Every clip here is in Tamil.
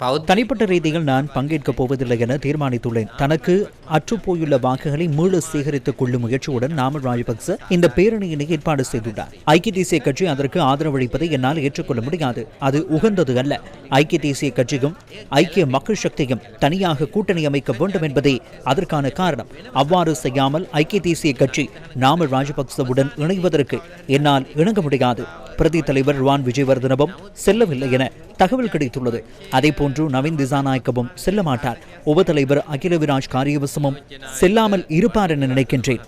தனிப்பட்ட ரீதியில் நான் பங்கேற்கப் போவதில்லை என தீர்மானித்துள்ளேன். தனக்கு அற்றுப்போயுள்ள வாக்குகளை மீள சேகரித்துக் கொள்ளும் முயற்சியுடன் நாமல் ராஜபக்ச இந்த பேரணியினை ஏற்பாடு செய்துள்ளார். ஐக்கிய தேசிய கட்சி அதற்கு ஆதரவளிப்பதை என்னால் ஏற்றுக்கொள்ள முடியாது. அது உகந்தது அல்ல. ஐக்கிய தேசிய கட்சியும் ஐக்கிய மக்கள் சக்தியும் தனியாக கூட்டணி அமைக்க வேண்டும் என்பதே அதற்கான காரணம். அவ்வாறு செய்யாமல் ஐக்கிய தேசிய கட்சி நாமல் ராஜபக்சவுடன் இணைவதற்கு என்னால் இணங்க முடியாது. பிரதி தலைவர் ருவான் விஜயவர்தனவும் செல்லவில்லை என தகவல் கிடைத்துள்ளது. அதேபோன்று நவீன் திசாநாயக்கவும் செல்ல மாட்டார் உபதலைவர் அகில விராஜ் காரியவசமும் செல்லாமல் இருப்பார் என நினைக்கின்றேன்.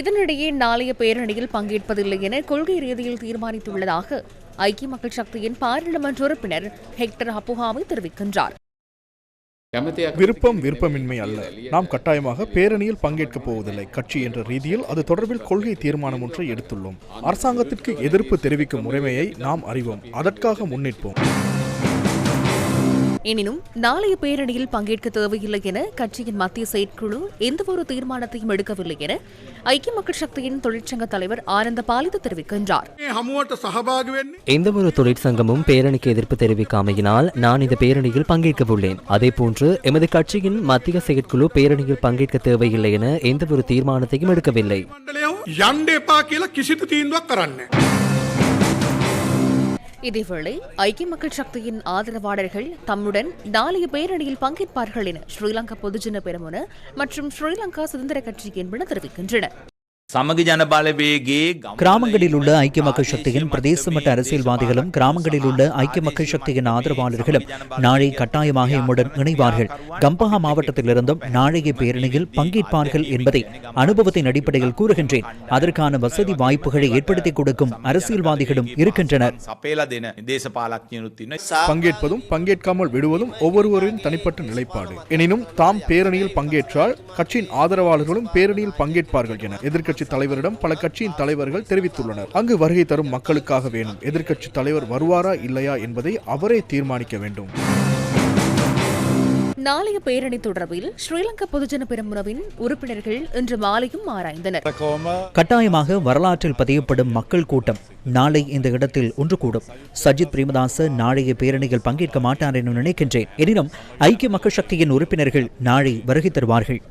இதனிடையே நாளைய பேரணியில் பங்கேற்பதில்லை என கொள்கை ரீதியில் தீர்மானித்துள்ளதாக ஐக்கிய மக்கள் சக்தியின் பாராளுமன்ற உறுப்பினர் ஹெக்டர் அப்புஹாமி தெரிவிக்கின்றார். விருப்பம் விருப்பமின்மை அல்ல. நாம் கட்டாயமாக பேரணியில் பங்கேற்கப் போவதில்லை. கட்சி என்ற ரீதியில் அது தொடர்பில் கொள்கை தீர்மானம் ஒன்றை எடுத்துள்ளோம். அரசாங்கத்திற்கு எதிர்ப்பு தெரிவிக்கும் உரிமையை நாம் அறிவோம். அதற்காக முன்னிற்போம். எனினும் நாளைய பேரணியில் பங்கேற்க தேவையில்லை என கட்சியின் மத்திய செயற்குழு எந்தவொரு தீர்மானத்தையும் எடுக்கவில்லை என ஐக்கிய மக்கள் சக்தியின் தொழிற்சங்க தலைவர் ஆனந்த பாலித தெரிவிக்கின்றார் எந்தவொரு தொழிற்சங்கமும் பேரணிக்கு எதிர்ப்பு தெரிவிக்காமையினால் நான் இந்த பேரணியில் பங்கேற்கவுள்ளேன். அதே போன்று எமது கட்சியின் மத்திய செயற்குழு பேரணியில் பங்கேற்க தேவையில்லை என எந்தவொரு தீர்மானத்தையும் எடுக்கவில்லை. இதேவேளை ஐக்கிய மக்கள் சக்தியின் ஆதரவாளர்கள் தம்முடன் நாளைய பேரணியில் பங்கேற்பார்கள் என ஸ்ரீலங்கா பொதுஜன பெருமுன மற்றும் ஸ்ரீலங்கா சுதந்திர கட்சி என்பன தெரிவிக்கின்றன. கிராமங்களில் உள்ள ஐக்கிய மக்கள் சக்தியின் பிரதேச மட்ட அரசியல்வாதிகளும் கிராமங்களில் உள்ள ஐக்கிய மக்கள் சக்தியின் ஆதரவாளர்களும் நாளை கட்டாயமாக எம்முடன் இணைவார்கள். கம்பஹா மாவட்டத்திலிருந்தும் நாளைய பேரணியில் பங்கேற்பார்கள் என்பதை அனுபவத்தின் அடிப்படையில் கூறுகின்றேன். அதற்கான வசதி வாய்ப்புகளை ஏற்படுத்தி கொடுக்கும் அரசியல்வாதிகளும் இருக்கின்றனர். பங்கேற்பதும் பங்கேற்காமல் விடுவதும் ஒவ்வொருவரின் தனிப்பட்ட நிலைப்பாடு. எனினும் தாம் பேரணியில் பங்கேற்றால் கட்சியின் ஆதரவாளர்களும் பேரணியில் பங்கேற்பார்கள் என எதிர்கட்சி தலைவரிடம் பல கட்சியின் தலைவர்கள் தெரிவித்துள்ளனர். அங்கு வருகை தரும் மக்களுக்காக வேணும். எதிர்க்கட்சி தலைவர் வருவாரா இல்லையா என்பதை அவரே தீர்மானிக்க வேண்டும். நாளைய பேரணி தொடர்பில் ஸ்ரீலங்கா பொதுஜன பெரமுனவின் உறுப்பினர்கள் இன்று மாலையும் ஆராய்ந்தனர். கட்டாயமாக வரலாற்றில் பதியப்படும் மக்கள் கூட்டம் நாளை இந்த இடத்தில் ஒன்று கூடும். சஜித் பிரேமதாச நாளைய பேரணியில் பங்கேற்க மாட்டார் என நினைக்கின்றேன். எனினும் ஐக்கிய மக்கள் சக்தியின் உறுப்பினர்கள் நாளை வருகை தருவார்கள்.